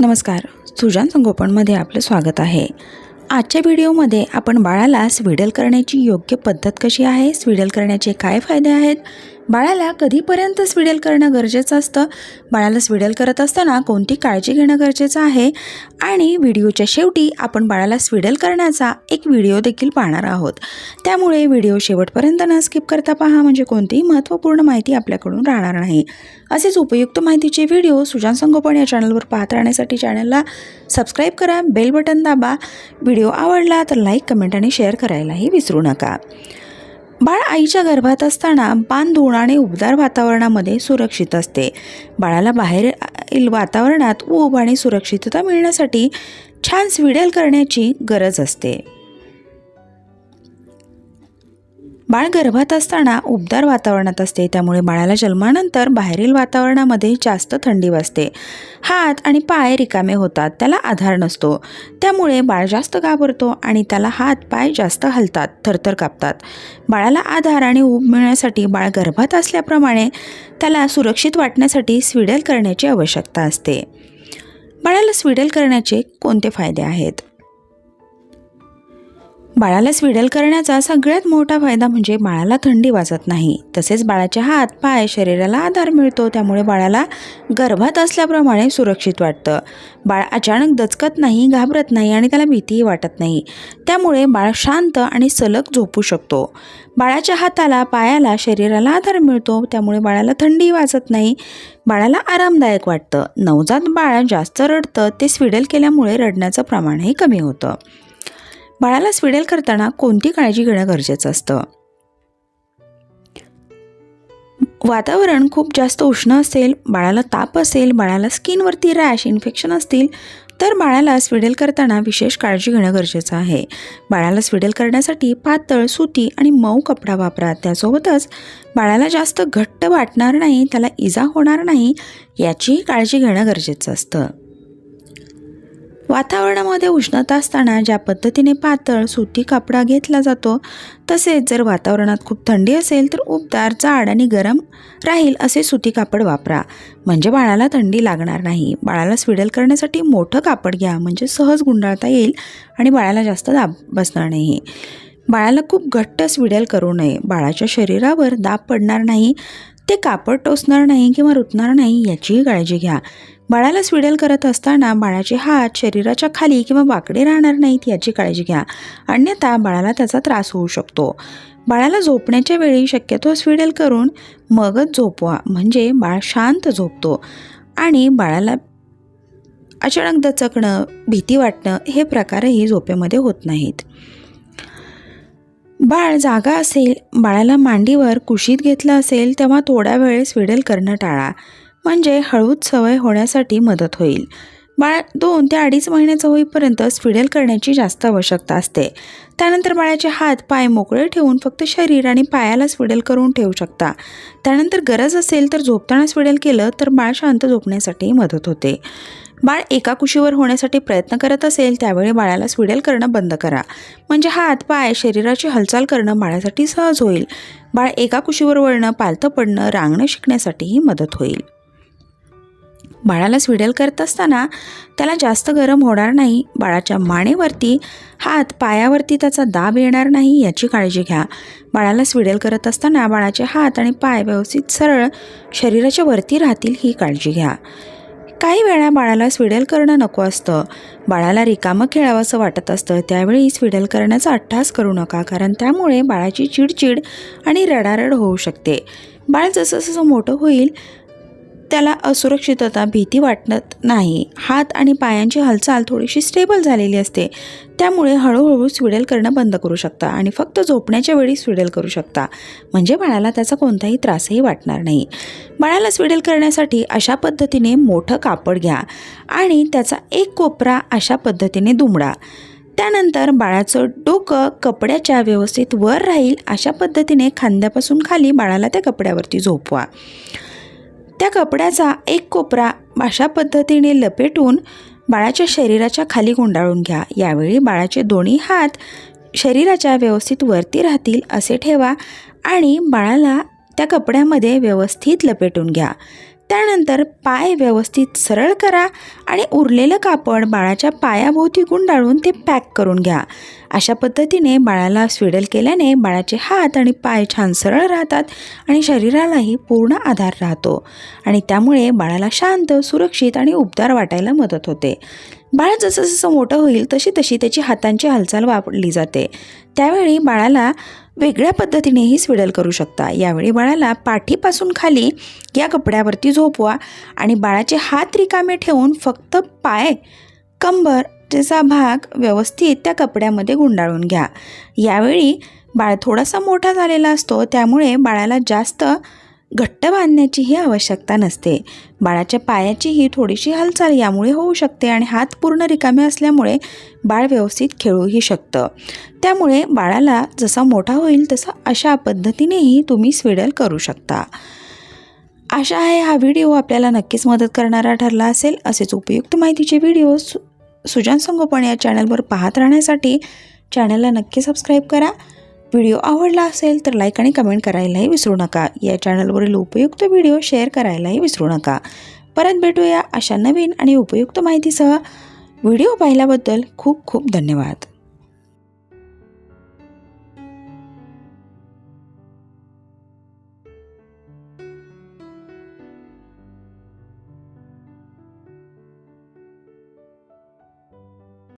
नमस्कार. सुजान संगोपनमध्ये आपलं स्वागत आहे. आजच्या व्हिडिओमध्ये आपण बाळाला स्विडल करण्याची योग्य पद्धत कशी आहे? स्विडल करण्याचे काय फायदे आहेत? बाळाला कधीपर्यंत स्विडल करणं गरजेचं असतं? बाळाला स्विडल करत असताना कोणती काळजी घेणं गरजेचं आहे? आणि व्हिडिओच्या शेवटी आपण बाळाला स्विडल करण्याचा एक व्हिडिओ देखील पाहणार आहोत. त्यामुळे व्हिडिओ शेवटपर्यंत न स्किप करता पहा म्हणजे कोणतीही महत्त्वपूर्ण माहिती आपल्याकडून राहणार नाही. असेच उपयुक्त माहितीचे व्हिडिओ सुजान संगोपन या चॅनलवर पाहत राहण्यासाठी चॅनलला सबस्क्राईब करा बेल बटन दाबा. व्हिडिओ आवडला तर लाईक कमेंट आणि शेअर करायलाही विसरू नका. बाळ आईच्या गर्भात असताना बांधून आणि उबदार वातावरणामध्ये सुरक्षित असते. बाळाला बाहेरील वातावरणात ऊब आणि सुरक्षितता मिळण्यासाठी छान स्विडल करण्याची गरज असते. बाळ गर्भात असताना उबदार वातावरणात असते. त्यामुळे बाळाला जन्मानंतर बाहेरील वातावरणामध्ये जास्त थंडी वाजते हात आणि पाय रिकामे होतात. त्याला आधार नसतो. त्यामुळे बाळ जास्त घाबरतो आणि त्याला हात पाय जास्त हलतात थरथर कापतात. बाळाला आधार आणि उब मिळण्यासाठी बाळ गर्भात असल्याप्रमाणे त्याला सुरक्षित वाटण्यासाठी स्विडल करण्याची आवश्यकता असते. बाळाला स्विडल करण्याचे कोणते फायदे आहेत? बाळाला स्विडल करण्याचा सगळ्यात मोठा फायदा म्हणजे बाळाला थंडी वाजत नाही. तसेच बाळाचे हात पाय शरीराला आधार मिळतो त्यामुळे बाळाला गर्भात असल्याप्रमाणे सुरक्षित वाटतं. बाळ अचानक दचकत नाही घाबरत नाही आणि त्याला भीतीही वाटत नाही. त्यामुळे बाळ शांत आणि सलग झोपू शकतो. बाळाच्या हाताला पायाला शरीराला आधार मिळतो त्यामुळे बाळाला थंडी वाजत नाही. बाळाला आरामदायक वाटतं. नवजात बाळ जास्त रडतं ते स्विडल केल्यामुळे रडण्याचं प्रमाणही कमी होतं. बाळाला स्विडल करताना कोणती काळजी घेणं गरजेचं असतं? वातावरण खूप जास्त उष्ण असेल बाळाला ताप असेल बाळाला स्किनवरती रॅश इन्फेक्शन असतील तर बाळाला स्विडल करताना विशेष काळजी घेणं गरजेचं आहे. बाळाला स्विडल करण्यासाठी पातळ सुती आणि मऊ कपडा वापरा. त्यासोबतच बाळाला जास्त घट्ट वाटणार नाही त्याला इजा होणार नाही याचीही काळजी घेणं गरजेचं असतं. वातावरणामध्ये उष्णता असताना ज्या पद्धतीने पातळ सुती कपडा घेतला जातो तसेच जर वातावरणात खूप थंडी असेल तर उबदार जाड आणि गरम राहील असे सुती कापड वापरा. म्हणजे बाळाला थंडी लागणार नाही. बाळाला स्विडल करण्यासाठी मोठं कापड घ्या म्हणजे सहज गुंडाळता येईल आणि बाळाला जास्त दाब बसणार नाही. बाळाला खूप घट्ट स्विडल करू नये. बाळाच्या शरीरावर दाब पडणार नाही ते कापड टोचणार नाही किंवा रुतणार नाही याचीही काळजी घ्या. बाळाला स्विडल करत असताना बाळाचे हात शरीराच्या खाली किंवा वाकडे राहणार नाहीत याची काळजी घ्या. अन्यथा बाळाला त्याचा त्रास होऊ शकतो. बाळाला झोपण्याच्या वेळी शक्यतो स्विडल करून मगच झोपवा. म्हणजे बाळ शांत झोपतो. आणि बाळाला अचानक दचकणं भीती वाटणं हे प्रकारही झोपेमध्ये होत नाहीत. बाळ जागा असेल बाळाला मांडीवर कुशीत घेतलं असेल तेव्हा थोडा वेळ स्विडल करणं टाळा. म्हणजे हळूच सवय होण्यासाठी मदत होईल. बाळ दोन ते अडीच महिन्याचं होईपर्यंत स्विडल करण्याची जास्त आवश्यकता असते. त्यानंतर बाळाचे हात पाय मोकळे ठेवून फक्त शरीर आणि पायाला स्विडल करून ठेवू शकता. त्यानंतर गरज असेल तर झोपताना स्विडल केलं तर बाळ शांत झोपण्यासाठी मदत होते. बाळ एका कुशीवर होण्यासाठी प्रयत्न करत असेल त्यावेळी बाळाला स्विडल करणं बंद करा. म्हणजे हात पाय शरीराची हालचाल करणं बाळासाठी सहज होईल. बाळ एका कुशीवर वळणं पालथं पडणं रांगणं शिकण्यासाठीही मदत होईल. बाळाला स्विडल करत असताना त्याला जास्त गरम होणार नाही बाळाच्या मानेवरती हात पायावरती त्याचा दाब येणार नाही याची काळजी घ्या. बाळाला स्विडल करत असताना बाळाचे हात आणि पाय व्यवस्थित सरळ शरीराच्या वरती राहतील ही काळजी घ्या. काही वेळा बाळाला स्विडल करणं नको असतं. बाळाला रिकामं खेळावंसं वाटत असतं त्यावेळी स्विडल करण्याचा अट्टास करू नका कारण त्यामुळे बाळाची चिडचिड आणि रडारड होऊ शकते. बाळ जसं जसं मोठं होईल त्याला असुरक्षितता भीती वाटत नाही. हात आणि पायांची हालचाल थोडीशी स्टेबल झालेली असते. त्यामुळे हळूहळू स्विडल करणं बंद करू शकता आणि फक्त झोपण्याच्या वेळी स्विडल करू शकता. म्हणजे बाळाला त्याचा कोणताही त्रासही वाटणार नाही. बाळाला स्विडल करण्यासाठी अशा पद्धतीने मोठं कापड घ्या आणि त्याचा एक कोपरा अशा पद्धतीने दुमडा. त्यानंतर बाळाचं डोकं कपड्याच्या व्यवस्थित वर राहील अशा पद्धतीने खांद्यापासून खाली बाळाला त्या कपड्यावरती झोपवा. त्या कपड्याचा एक कोपरा अशा पद्धतीने लपेटून बाळाच्या शरीराच्या खाली गुंडाळून घ्या. यावेळी बाळाचे दोन्ही हात शरीराच्या व्यवस्थित वरती राहतील असे ठेवा आणि बाळाला त्या कपड्यामध्ये व्यवस्थित लपेटून घ्या. त्यानंतर पाय व्यवस्थित सरळ करा आणि उरलेलं कापड बाळाच्या पायाभोवती गुंडाळून ते पॅक करून घ्या. अशा पद्धतीने बाळाला स्विडल केल्याने बाळाचे हात आणि पाय छान सरळ राहतात आणि शरीरालाही पूर्ण आधार राहतो. आणि त्यामुळे बाळाला शांत सुरक्षित आणि उबदार वाटायला मदत होते. बाळ जसं जसं मोठं होईल तशी तशी त्याची हातांची हालचाल वापरली जाते. त्यावेळी बाळाला वेगळ्या पद्धतीनेही स्विडल करू शकता. यावेळी बाळाला पाठीपासून खाली या कपड्यावरती झोपवा आणि बाळाचे हात रिकामे ठेवून फक्त पाय कंबर त्याचा भाग व्यवस्थित त्या कपड्यामध्ये गुंडाळून घ्या. यावेळी बाळ थोडासा मोठा झालेला असतो त्यामुळे बाळाला जास्त घट्ट बांधण्याचीही आवश्यकता नसते. बाळाच्या पायाचीही थोडीशी हालचाल यामुळे होऊ शकते आणि हात पूर्ण रिकामे असल्यामुळे बाळ व्यवस्थित खेळूही शकतं. त्यामुळे बाळाला जसा मोठा होईल तसा अशा पद्धतीनेही तुम्ही स्विडल करू शकता. आशा आहे हा व्हिडिओ आपल्याला नक्कीच मदत करणारा ठरला असेल. असेच उपयुक्त माहितीचे व्हिडिओ सु सुजान संगोपन या चॅनलवर पाहत राहण्यासाठी चॅनलला नक्की सबस्क्राईब करा. व्हिडिओ आवडला असेल तर लाईक आणि कमेंट करायलाही विसरू नका. या चॅनलवरील उपयुक्त व्हिडिओ शेअर करायलाही विसरू नका. परत भेटूया अशा नवीन आणि उपयुक्त माहितीसह. व्हिडिओ पाहिल्याबद्दल खूप खूप धन्यवाद.